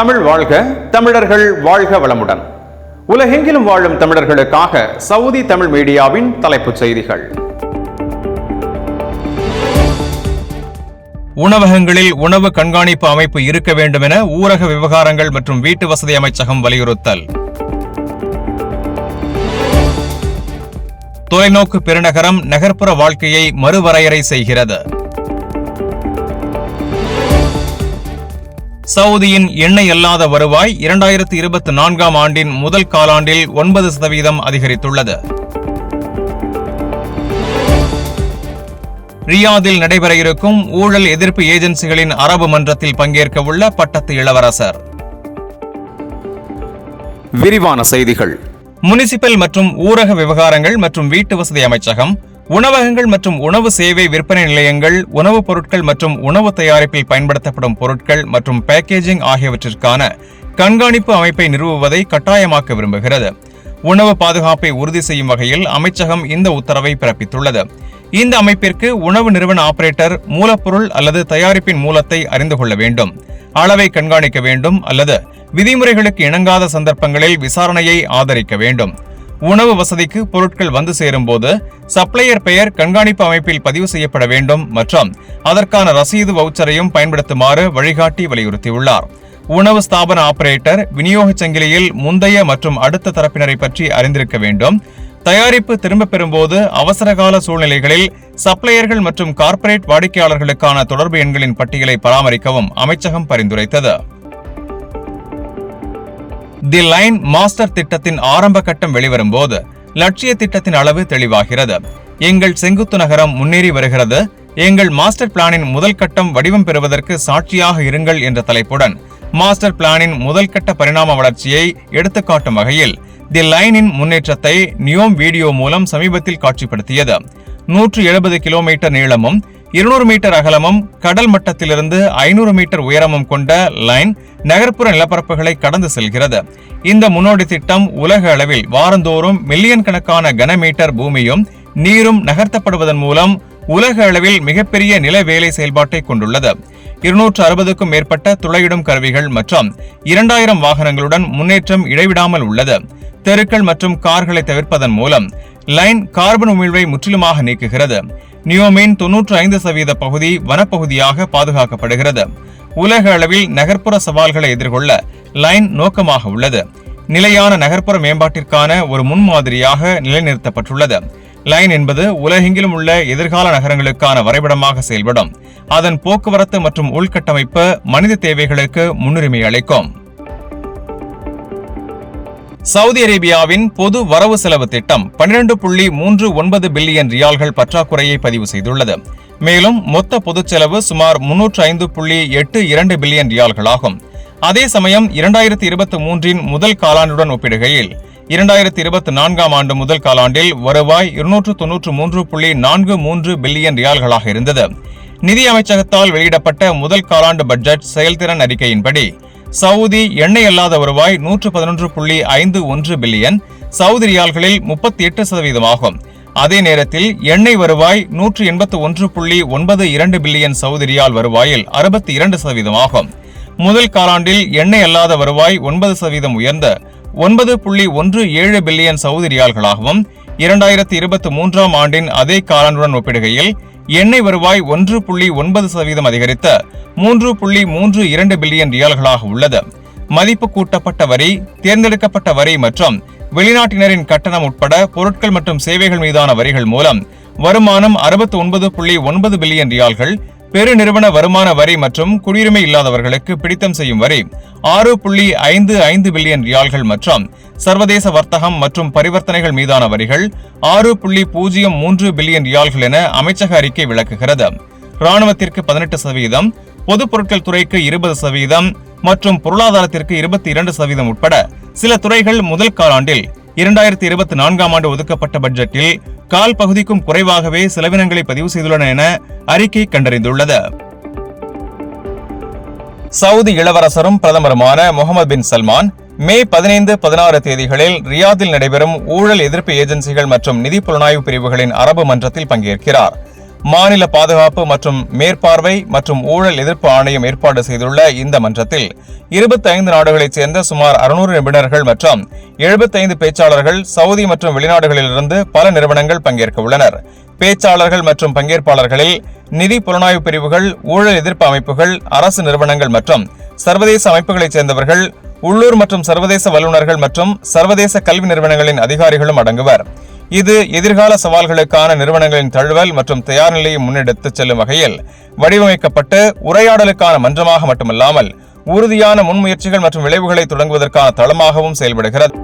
தமிழ் வாழ்க தமிழர்கள் வாழ்க வளமுடன். உலகெங்கிலும் வாழும் தமிழர்களுக்காக சவுதி தமிழ் மீடியாவின் தலைப்புச் செய்திகள். உணவகங்களில் உணவு கண்காணிப்பு அமைப்பு இருக்க வேண்டும் என ஊரக விவகாரங்கள் மற்றும் வீட்டு வசதி அமைச்சகம் வலியுறுத்தல். தொலைநோக்கு பெருநகரம் நகர்ப்புற வாழ்க்கையை மறுவரையறை செய்கிறது. சவுதியின் எண்ணெய் அல்லாத வருவாய் இரண்டாயிரத்தி இருபத்தி நான்காம் ஆண்டின் முதல் காலாண்டில் ஒன்பது சதவீதம் அதிகரித்துள்ளது. ரியாதில் நடைபெற இருக்கும் ஊழல் எதிர்ப்பு ஏஜென்சிகளின் அரபு மன்றத்தில் பங்கேற்க உள்ள பட்டத்து இளவரசர். விரிவான செய்திகள். முனிசிபல் மற்றும் ஊரக விவகாரங்கள் மற்றும் வீட்டு வசதி அமைச்சகம் உணவகங்கள் மற்றும் உணவு சேவை விற்பனை நிலையங்கள் உணவுப் பொருட்கள் மற்றும் உணவு தயாரிப்பில் பயன்படுத்தப்படும் பொருட்கள் மற்றும் பேக்கேஜிங் ஆகியவற்றிற்கான கண்காணிப்பு அமைப்பை நிறுவுவதை கட்டாயமாக்க விரும்புகிறது. உணவு பாதுகாப்பை உறுதி செய்யும் வகையில் அமைச்சகம் இந்த உத்தரவை பிறப்பித்துள்ளது. இந்த அமைப்பிற்கு உணவு நிறுவன ஆபரேட்டர் மூலப்பொருள் அல்லது தயாரிப்பின் மூலத்தை அறிந்து கொள்ள வேண்டும். அளவை கண்காணிக்க வேண்டும் அல்லது விதிமுறைகளுக்கு இணங்காத சந்தர்ப்பங்களில் விசாரணையை ஆதரிக்க வேண்டும். உணவு வசதிக்கு பொருட்கள் வந்து சேரும் போது சப்ளையர் பெயர் கண்காணிப்பு அமைப்பில் பதிவு செய்யப்பட வேண்டும் மற்றும் அதற்கான ரசீது வவுச்சரையும் பயன்படுத்துமாறு வழிகாட்டி வலியுறுத்தியுள்ளார். உணவு ஸ்தாபன ஆபரேட்டர் விநியோகச் சங்கிலியில் முந்தைய மற்றும் அடுத்த தரப்பினரை பற்றி அறிந்திருக்க வேண்டும். தயாரிப்பு திரும்பப் பெறும்போது அவசரகால சூழ்நிலைகளில் சப்ளையர்கள் மற்றும் கார்ப்பரேட் வாடிக்கையாளர்களுக்கான தொடர்பு எண்களின் பட்டியலை பராமரிக்கவும் அமைச்சகம் பரிந்துரைத்தது. தி லைன் மாஸ்டர் திட்டத்தின் ஆரம்ப கட்டம் வெளிவரும் போது லட்சிய திட்டத்தின் அளவு தெளிவாகிறது. எங்கள் செங்குத்து நகரம் முன்னேறி வருகிறது. எங்கள் மாஸ்டர் பிளானின் முதல் கட்டம் வடிவம் பெறுவதற்கு சாட்சியாக இருங்கள் என்ற தலைப்புடன் மாஸ்டர் பிளானின் முதல் கட்ட பரிணாம வளர்ச்சியை எடுத்துக்காட்டும் வகையில் தி லைனின் முன்னேற்றத்தை நியோம் வீடியோ மூலம் சமீபத்தில் காட்சிப்படுத்தியது. நூற்று எழுபது கிலோமீட்டர் நீளமும் இருநூறு மீட்டர் அகலமும் கடல் மட்டத்திலிருந்து ஐநூறு மீட்டர் உயரமும் கொண்ட லைன் நகர்ப்புற நிலப்பரப்புகளை கடந்து செல்கிறது. இந்த முன்னோடி திட்டம் உலக அளவில் வாரந்தோறும் மில்லியன் கணக்கான கனமீட்டர் பூமியும் நீரும் நகர்த்தப்படுவதன் மூலம் உலக அளவில் மிகப்பெரிய நில வேலை செயல்பாட்டை கொண்டுள்ளது. இருநூற்று அறுபதுக்கும் மேற்பட்ட துளையிடும் கருவிகள் மற்றும் இரண்டாயிரம் வாகனங்களுடன் முன்னேற்றம் இடைவிடாமல் உள்ளது. தெருக்கள் மற்றும் கார்களை தவிர்ப்பதன் மூலம் லைன் கார்பன் உமிழ்வை முற்றிலுமாக நீக்குகிறது. நியோமின் தொன்னூற்று ஐந்து சதவீத பகுதி வனப்பகுதியாக பாதுகாக்கப்படுகிறது. உலக அளவில் நகர்ப்புற சவால்களை எதிர்கொள்ள லைன் நோக்கமாக உள்ளது. நிலையான நகர்ப்புற மேம்பாட்டிற்கான ஒரு முன்மாதிரியாக நிலைநிறுத்தப்பட்டுள்ளது. லைன் என்பது உலகெங்கிலும் உள்ள எதிர்கால நகரங்களுக்கான வரைபடமாக செயல்படும். அதன் போக்குவரத்து மற்றும் உள்கட்டமைப்பு மனித தேவைகளுக்கு முன்னுரிமை அளிக்கும். சவுதி அரேபியாவின் பொது வரவு செலவு திட்டம் பன்னிரண்டு புள்ளி மூன்று ஒன்பது பில்லியன் ரியால்கள் பற்றாக்குறையை பதிவு செய்துள்ளது. மேலும் மொத்த பொதுச் செலவு சுமார் முன்னூற்று ஐந்து புள்ளி எட்டு இரண்டு பில்லியன் ரியால்களாகும் அதே சமயம் இரண்டாயிரத்தி இருபத்தி மூன்றின் முதல் காலாண்டுடன் ஒப்பிடுகையில் இரண்டாயிரத்தி இருபத்தி நான்காம் ஆண்டு முதல் காலாண்டில் வருவாய் இருநூற்று தொன்னூற்று மூன்று புள்ளி நான்கு மூன்று பில்லியன் ரியால்களாக இருந்தது. நிதி அமைச்சகத்தால் வெளியிடப்பட்ட முதல் காலாண்டு பட்ஜெட் செயல்திறன் அறிக்கையின்படி சவுதி எண்ணெய் அல்லாத வருவாய் நூற்று பதினொன்று புள்ளி ஐந்து ஒன்று பில்லியன் சவுதி ரியால்களில் முப்பத்தி எட்டு சதவீதமாகும் அதே நேரத்தில் எண்ணெய் வருவாய் நூற்று எண்பத்து ஒன்று புள்ளி ஒன்பது இரண்டு பில்லியன் சவுதி ரியால் வருவாயில் அறுபத்தி இரண்டு சதவீதமாகும் முதல் காலாண்டில் எண்ணெய் அல்லாத வருவாய் ஒன்பது சதவீதம் உயர்ந்த ஒன்பது புள்ளி ஒன்று ஏழு பில்லியன் சவுதி ரியால்களாகவும் இரண்டாயிரத்தி இருபத்தி மூன்றாம் ஆண்டின் அதே காலாண்டுடன் ஒப்பிடுகையில் எண்ணெய் வருவாய் ஒன்று புள்ளி ஒன்பது சதவீதம் அதிகரித்த மூன்று புள்ளி மூன்று இரண்டு பில்லியன் ரியால்களாக உள்ளது. மதிப்பு கூட்டப்பட்ட வரி தேர்ந்தெடுக்கப்பட்ட வரி மற்றும் வெளிநாட்டினரின் கட்டணம் உட்பட பொருட்கள் மற்றும் சேவைகள் மீதான வரிகள் மூலம் வருமானம் அறுபத்தி ஒன்பது புள்ளி ஒன்பது பில்லியன் ரியால்கள் பெருநிறுவன வருமான வரி மற்றும் குடியுரிமை இல்லாதவர்களுக்கு பிடித்தம் செய்யும் வரி ஆறு புள்ளி ஐந்து ஐந்து பில்லியன் ரியால்கள் மற்றும் சர்வதேச வர்த்தகம் மற்றும் பரிவர்த்தனைகள் மீதான வரிகள் ஆறு புள்ளி பூஜ்ஜியம் மூன்று பில்லியன் ரியால்கள் என அமைச்சக அறிக்கை விளக்குகிறது. ராணுவத்திற்கு பதினெட்டு சதவீதம் பொதுப் பொருட்கள் துறைக்கு இருபது சதவீதம் மற்றும் பொருளாதாரத்திற்கு இருபத்தி இரண்டு சதவீதம் உட்பட சில துறைகள் முதல் காலாண்டில் இரண்டாயிரத்தி இருபத்தி நான்காம் ஆண்டு ஒதுக்கப்பட்ட பட்ஜெட்டில் கால் பகுதிக்கும் குறைவாகவே செலவினங்களை பதிவு செய்துள்ளன என அறிக்கை கண்டறிந்துள்ளது. சவுதி இளவரசரும் பிரதமருமான முகமது பின் சல்மான் மே பதினைந்து பதினாறு தேதிகளில் ரியாதில் நடைபெறும் ஊழல் எதிர்ப்பு ஏஜென்சிகள் மற்றும் நிதி புலனாய்வு பிரிவுகளின் அரபு மன்றத்தில் பங்கேற்கிறார். மாநில பாதுகாப்பு மற்றும் மேற்பார்வை மற்றும் ஊழல் எதிர்ப்பு ஆணையம் ஏற்பாடு செய்துள்ள இந்த மன்றத்தில் 25 நாடுகளைச் சேர்ந்த சுமார் 600 நிபுணர்கள் மற்றும் 75 பேச்சாளர்கள் சவுதி மற்றும் வெளிநாடுகளிலிருந்து பல நிறுவனங்கள் பங்கேற்க உள்ளனர். பேச்சாளர்கள் மற்றும் பங்கேற்பாளர்களில் நிதி புலனாய்வு பிரிவுகள் ஊழல் எதிர்ப்பு அமைப்புகள் அரசு நிறுவனங்கள் மற்றும் சர்வதேச அமைப்புகளைச் சேர்ந்தவர்கள் உள்ளூர் மற்றும் சர்வதேச வல்லுநர்கள் மற்றும் சர்வதேச கல்வி நிறுவனங்களின் அதிகாரிகளும் அடங்குவர். இது எதிர்கால சவால்களுக்கான நிறுவனங்களின் தழுவல் மற்றும் தயார் நிலையை முன்னெடுத்து செல்லும் வகையில் வடிவமைக்கப்பட்டு உரையாடலுக்கான மன்றமாக மட்டுமல்லாமல் உறுதியான முன்முயற்சிகள் மற்றும் விளைவுகளை தொடங்குவதற்கான தளமாகவும் செயல்படுகிறது.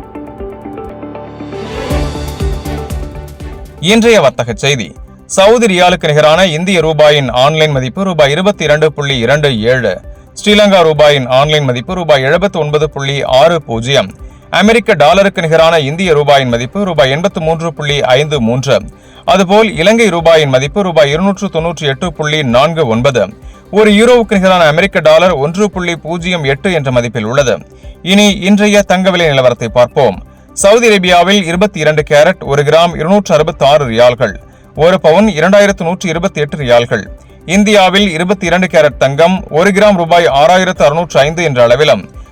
இன்றைய வர்த்தக செய்தி. சவுதி ரியாலுக்கு நிகரான இந்திய ரூபாயின் ஆன்லைன் மதிப்பு ரூபாய் இருபத்தி இரண்டு புள்ளி இரண்டு ஏழு ஸ்ரீலங்கா ரூபாயின் ஆன்லைன் மதிப்பு ரூபாய் எழுபத்தி ஒன்பது புள்ளி ஆறு பூஜ்ஜியம் அமெரிக்க டாலருக்கு நிகரான இந்திய ரூபாயின் மதிப்பு ரூபாய் எண்பத்து மூன்று புள்ளி ஐந்து மூன்று. அதுபோல் இலங்கை ரூபாயின் மதிப்பு ரூபாய் இருநூற்று தொன்னூற்றி எட்டு புள்ளி நான்கு ஒன்பது. ஒரு யூரோவுக்கு நிகரான அமெரிக்க டாலர் ஒன்று புள்ளி பூஜ்ஜியம் எட்டு என்ற மதிப்பில் உள்ளது. இனி இன்றைய தங்க விலை நிலவரத்தை பார்ப்போம். சவுதி அரேபியாவில் இருபத்தி இரண்டு கேரட் ஒரு கிராம் இருநூற்று அறுபத்தி ஆறு ரியால்கள் ஒரு பவுன் இரண்டாயிரத்து நூற்றி இருபத்தி எட்டு ரியால்கள். இந்தியாவில் இருபத்தி இரண்டு கேரட் தங்கம் ஒரு கிராம் ரூபாய் ஆறாயிரத்து அறுநூற்று ஐந்து என்ற அளவிலும்